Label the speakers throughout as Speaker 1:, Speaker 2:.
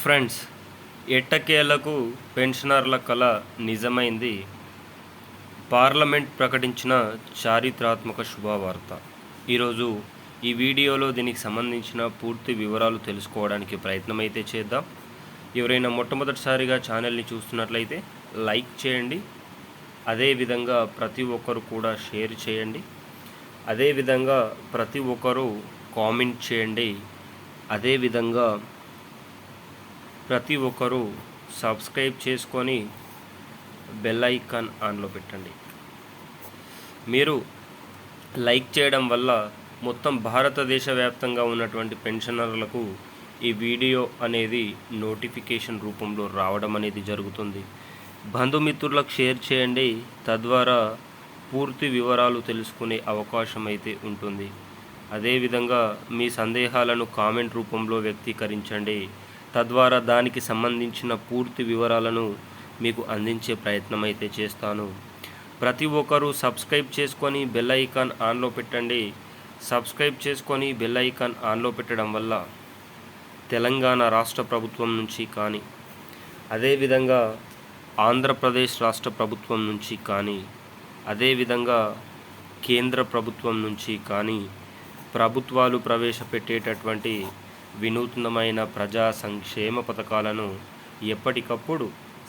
Speaker 1: Friends ఎట్టకేలకు పెన్షనర్ల కళ నిజమైంది. పార్లమెంట్ ప్రకటించిన చారిత్రాత్మక శుభవార్త. ఈరోజు ఈ వీడియోలో దీనికి సంబంధించిన పూర్తి వివరాలు తెలుసుకోవడానికి ప్రయత్నం అయితే చేద్దాం. ఎవరైనా మొట్టమొదటిసారిగా ఛానల్ని చూస్తున్నట్లయితే లైక్ చేయండి. అదేవిధంగా ప్రతి ఒక్కరు కూడా షేర్ చేయండి. అదేవిధంగా ప్రతి ఒక్కరూ కామెంట్ చేయండి. అదేవిధంగా ప్రతి ఒక్కరూ సబ్స్క్రైబ్ చేసుకొని బెల్ ఐకాన్ ఆన్లో పెట్టండి. మీరు లైక్ చేయడం వల్ల మొత్తం భారతదేశ వ్యాప్తంగా ఉన్నటువంటి పెన్షనర్లకు ఈ వీడియో అనేది నోటిఫికేషన్ రూపంలో రావడం అనేది జరుగుతుంది. బంధుమిత్రులకు షేర్ చేయండి. తద్వారా పూర్తి వివరాలు తెలుసుకునే అవకాశం అయితే ఉంటుంది. అదేవిధంగా మీ సందేహాలను కామెంట్ రూపంలో వ్యక్తీకరించండి. తద్వారా దానికి సంబంధించిన పూర్తి వివరాలను మీకు అందించే ప్రయత్నం అయితే చేస్తాను. ప్రతి ఒక్కరూ సబ్స్క్రైబ్ చేసుకొని బెల్ ఐకాన్ ఆన్లో పెట్టండి. సబ్స్క్రైబ్ చేసుకొని బెల్ ఐకాన్ ఆన్లో పెట్టడం వల్ల తెలంగాణ రాష్ట్ర ప్రభుత్వం నుంచి కానీ అదేవిధంగా ఆంధ్రప్రదేశ్ రాష్ట్ర ప్రభుత్వం నుంచి కానీ అదేవిధంగా కేంద్ర ప్రభుత్వం నుంచి కానీ ప్రభుత్వాలు ప్రవేశపెట్టేటటువంటి వినూత్నమైన ప్రజా సంక్షేమ పథకాలను ఎప్పటికప్పుడు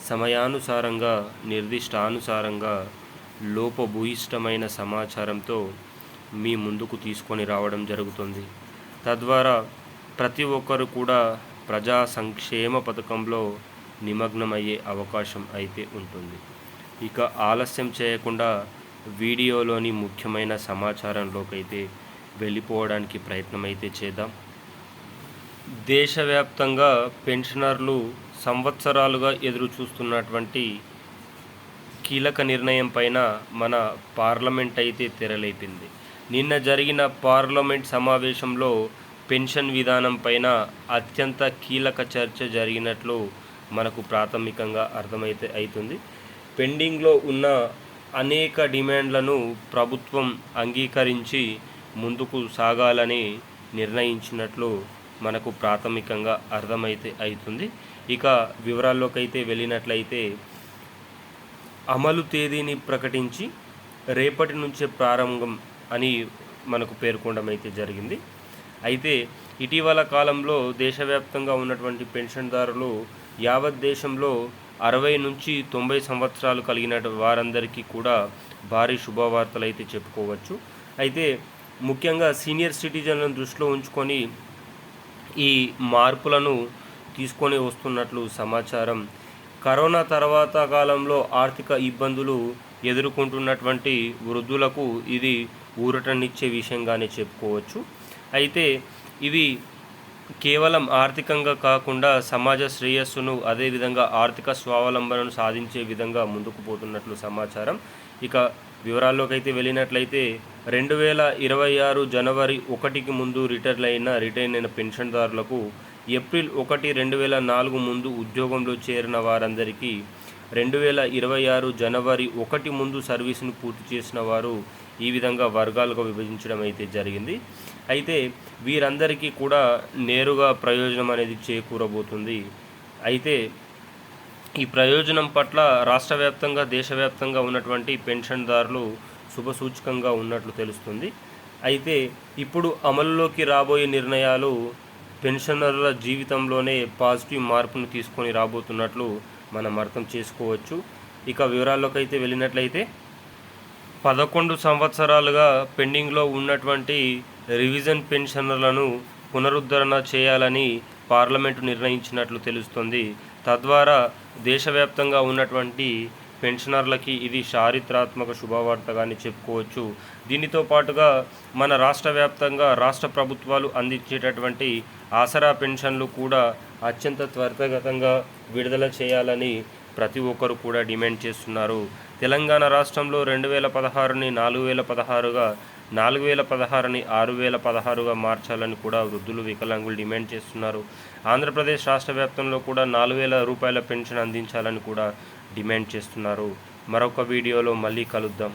Speaker 1: సమయానుసారంగా నిర్దిష్టానుసారంగా లోపభూయిష్టమైన సమాచారంతో మీ ముందుకు తీసుకొని రావడం జరుగుతుంది. తద్వారా ప్రతి ఒక్కరు కూడా ప్రజా సంక్షేమ పథకంలో నిమగ్నమయ్యే అవకాశం అయితే ఉంటుంది. ఇక ఆలస్యం చేయకుండా వీడియోలోని ముఖ్యమైన సమాచారంలోకైతే వెళ్ళిపోవడానికి ప్రయత్నం అయితే చేద్దాం. దేశవ్యాప్తంగా పెన్షనర్లు సంవత్సరాలుగా ఎదురు చూస్తున్నటువంటి కీలక నిర్ణయం పైన మన పార్లమెంట్ అయితే తెరలేపింది. నిన్న జరిగిన పార్లమెంట్ సమావేశంలో పెన్షన్ విధానం పైన అత్యంత కీలక చర్చ జరిగినట్లు మనకు ప్రాథమికంగా అర్థమైతే అవుతుంది పెండింగ్లో ఉన్న అనేక డిమాండ్లను ప్రభుత్వం అంగీకరించి ముందుకు సాగాలని నిర్ణయించినట్లు మనకు ప్రాథమికంగా అర్థమైతే అవుతుంది ఇక వివరాల్లోకి అయితే వెళ్ళినట్లయితే అమలు తేదీని ప్రకటించి రేపటి నుంచే ప్రారంభం అని మనకు పేర్కొనడం అయితే జరిగింది. అయితే ఇటీవల కాలంలో దేశవ్యాప్తంగా ఉన్నటువంటి పెన్షన్దారులు యావత్ దేశంలో అరవై నుంచి తొంభై సంవత్సరాలు కలిగిన వారందరికీ కూడా భారీ శుభవార్తలు అయితే చెప్పుకోవచ్చు. అయితే ముఖ్యంగా సీనియర్ సిటిజన్లను దృష్టిలో ఉంచుకొని ఈ మార్పులను తీసుకొని వస్తున్నట్లు సమాచారం. కరోనా తర్వాత కాలంలో ఆర్థిక ఇబ్బందులు ఎదుర్కొంటున్నటువంటి వృద్ధులకు ఇది ఊరటనిచ్చే విషయంగానే చెప్పుకోవచ్చు. అయితే ఇవి కేవలం ఆర్థికంగా కాకుండా సమాజ శ్రేయస్సును అదేవిధంగా ఆర్థిక స్వావలంబనను సాధించే విధంగా ముందుకు పోతున్నట్లు సమాచారం. ఇక వివరాల్లోకి అయితే వెళ్ళినట్లయితే రెండు వేల ఇరవై ఆరు జనవరి ఒకటికి ముందు రిటైర్ అయిన రిటైర్ అయిన పెన్షన్దారులకు ఏప్రిల్ ఒకటి రెండు వేల నాలుగు ముందు ఉద్యోగంలో చేరిన వారందరికీ రెండు వేల ఇరవై ఆరు జనవరి ఒకటి ముందు సర్వీసును పూర్తి చేసిన వారు ఈ విధంగా వర్గాలుగా విభజించడం అయితే జరిగింది. అయితే వీరందరికీ కూడా నేరుగా ప్రయోజనం అనేది చేకూరబోతుంది. అయితే ఈ ప్రయోజనం పట్ల రాష్ట్ర వ్యాప్తంగా దేశవ్యాప్తంగా ఉన్నటువంటి పెన్షన్దారులు శుభసూచకంగా ఉన్నట్లు తెలుస్తుంది. అయితే ఇప్పుడు అమలులోకి రాబోయే నిర్ణయాలు పెన్షనర్ల జీవితంలోనే పాజిటివ్ మార్పును తీసుకొని రాబోతున్నట్లు మనం అర్థం చేసుకోవచ్చు. ఇక వివరాల్లోకి అయితే వెళ్ళినట్లయితే పదకొండు సంవత్సరాలుగా పెండింగ్లో ఉన్నటువంటి రివిజన్ పెన్షనర్లను పునరుద్ధరణ చేయాలని పార్లమెంటు నిర్ణయించినట్లు తెలుస్తుంది. తద్వారా దేశవ్యాప్తంగా ఉన్నటువంటి పెన్షనర్లకి ఇది చారిత్రాత్మక శుభవార్తగానే చెప్పుకోవచ్చు. దీనితో పాటుగా మన రాష్ట్ర వ్యాప్తంగా రాష్ట్ర ప్రభుత్వాలు అందించేటటువంటి ఆసరా పెన్షన్లు కూడా అత్యంత త్వరితగతంగా విడుదల చేయాలని ప్రతి ఒక్కరు కూడా డిమాండ్ చేస్తున్నారు. తెలంగాణ రాష్ట్రంలో రెండు వేల పదహారుని నాలుగు వేల పదహారుగా నాలుగు వేల పదహారుని ఆరు వేల పదహారుగా మార్చాలని కూడా వృద్ధులు వికలాంగులు డిమాండ్ చేస్తున్నారు. ఆంధ్రప్రదేశ్ రాష్ట్ర వ్యాప్తంలో కూడా నాలుగు వేల రూపాయల పెన్షన్ అందించాలని కూడా డిమాండ్ చేస్తున్నారు. మరొక వీడియోలో మళ్ళీ కలుద్దాం.